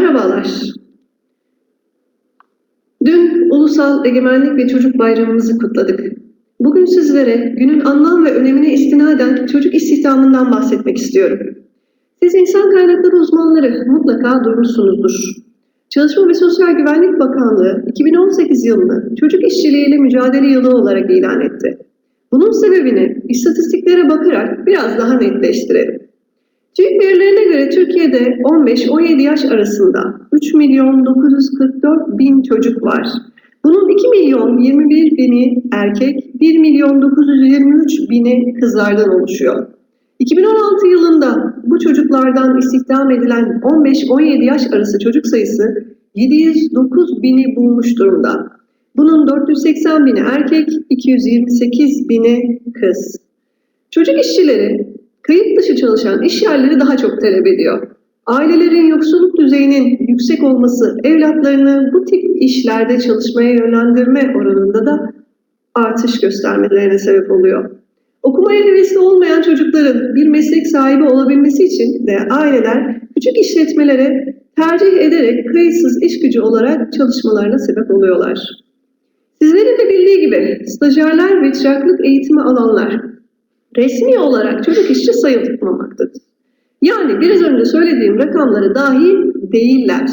Merhabalar. Dün Ulusal Egemenlik ve Çocuk Bayramımızı kutladık. Bugün sizlere günün anlam ve önemine istinaden çocuk istihdamından bahsetmek istiyorum. Siz insan kaynakları uzmanları mutlaka duymuşsunuzdur. Çalışma ve Sosyal Güvenlik Bakanlığı 2018 yılını çocuk işçiliğiyle mücadele yılı olarak ilan etti. Bunun sebebini istatistiklere bakarak biraz daha netleştirelim. TÜİK verilerine göre Türkiye'de 15-17 yaş arasında 3 milyon 944 bin çocuk var. Bunun 2 milyon 21 bini erkek, 1 milyon 923 bini kızlardan oluşuyor. 2016 yılında bu çocuklardan istihdam edilen 15-17 yaş arası çocuk sayısı 709 bini bulmuş durumda. Bunun 480 bini erkek, 228 bini kız. Çocuk işçileri kayıt dışı çalışan iş yerleri daha çok talep ediyor. Ailelerin yoksulluk düzeyinin yüksek olması evlatlarını bu tip işlerde çalışmaya yönlendirme oranında da artış göstermelerine sebep oluyor. Okumaya hevesli olmayan çocukların bir meslek sahibi olabilmesi için de aileler küçük işletmelere tercih ederek kayıtsız iş gücü olarak çalışmalarına sebep oluyorlar. Sizlerin de bildiği gibi stajyerler ve çıraklık eğitimi alanlar resmi olarak çocuk işçi sayılmamaktadır. Yani biraz önce söylediğim rakamları dahil değiller.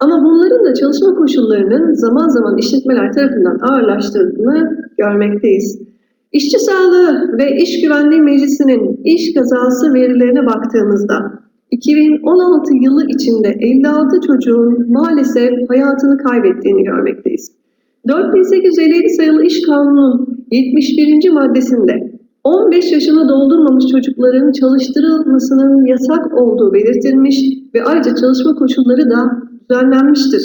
Ama bunların da çalışma koşullarının zaman zaman işletmeler tarafından ağırlaştırdığını görmekteyiz. İşçi Sağlığı ve İş Güvenliği Meclisi'nin iş kazası verilerine baktığımızda 2016 yılı içinde 56 çocuğun maalesef hayatını kaybettiğini görmekteyiz. 4857 sayılı İş Kanunu'nun 71. maddesinde 15 yaşını doldurmamış çocukların çalıştırılmasının yasak olduğu belirtilmiş ve ayrıca çalışma koşulları da düzenlenmiştir.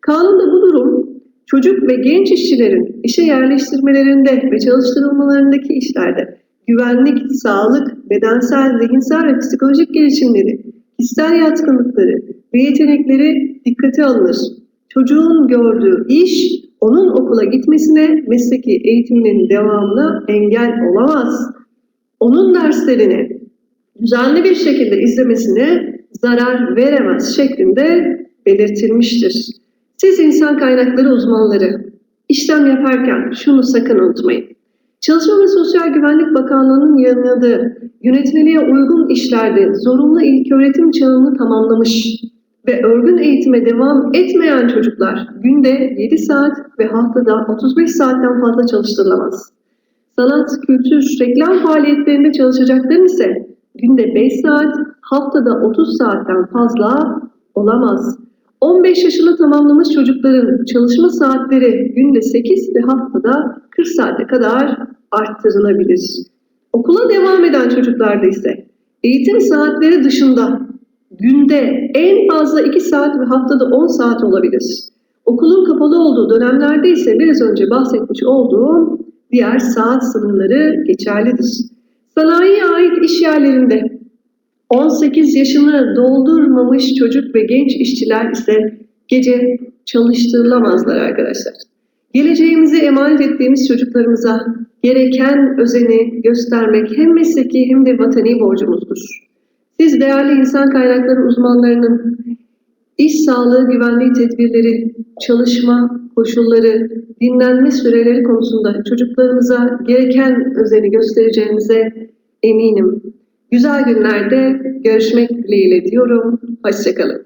Kanunda bu durum çocuk ve genç işçilerin işe yerleştirmelerinde ve çalıştırılmalarındaki işlerde güvenlik, sağlık, bedensel, zihinsel ve psikolojik gelişimleri, kişisel yatkınlıkları ve yetenekleri dikkate alınır. Çocuğun gördüğü iş onun okula gitmesine, mesleki eğitiminin devamına engel olamaz. Onun derslerini düzenli bir şekilde izlemesine zarar veremez şeklinde belirtilmiştir. Siz insan kaynakları uzmanları işlem yaparken şunu sakın unutmayın. Çalışma ve Sosyal Güvenlik Bakanlığı'nın yayınladığı yönetmeliğe uygun işlerde zorunlu ilköğretim çağını tamamlamış ve örgün eğitime devam etmeyen çocuklar günde 7 saat ve haftada 35 saatten fazla çalıştırılamaz. Sanat, kültür, reklam faaliyetlerinde çalışacakların ise günde 5 saat, haftada 30 saatten fazla olamaz. 15 yaşını tamamlamış çocukların çalışma saatleri günde 8 ve haftada 40 saate kadar arttırılabilir. Okula devam eden çocuklarda ise eğitim saatleri dışında günde en fazla 2 saat ve haftada 10 saat olabilir. Okulun kapalı olduğu dönemlerde ise biraz önce bahsetmiş olduğum diğer saat sınırları geçerlidir. Sanayiye ait iş yerlerinde 18 yaşını doldurmamış çocuk ve genç işçiler ise gece çalıştırılamazlar arkadaşlar. Geleceğimizi emanet ettiğimiz çocuklarımıza gereken özeni göstermek hem mesleki hem de vatani borcumuzdur. Siz değerli insan kaynakları uzmanlarının iş sağlığı güvenliği tedbirleri, çalışma koşulları, dinlenme süreleri konusunda çocuklarımıza gereken özeni göstereceğinize eminim. Güzel günlerde görüşmek dileğiyle diyorum. Hoşçakalın.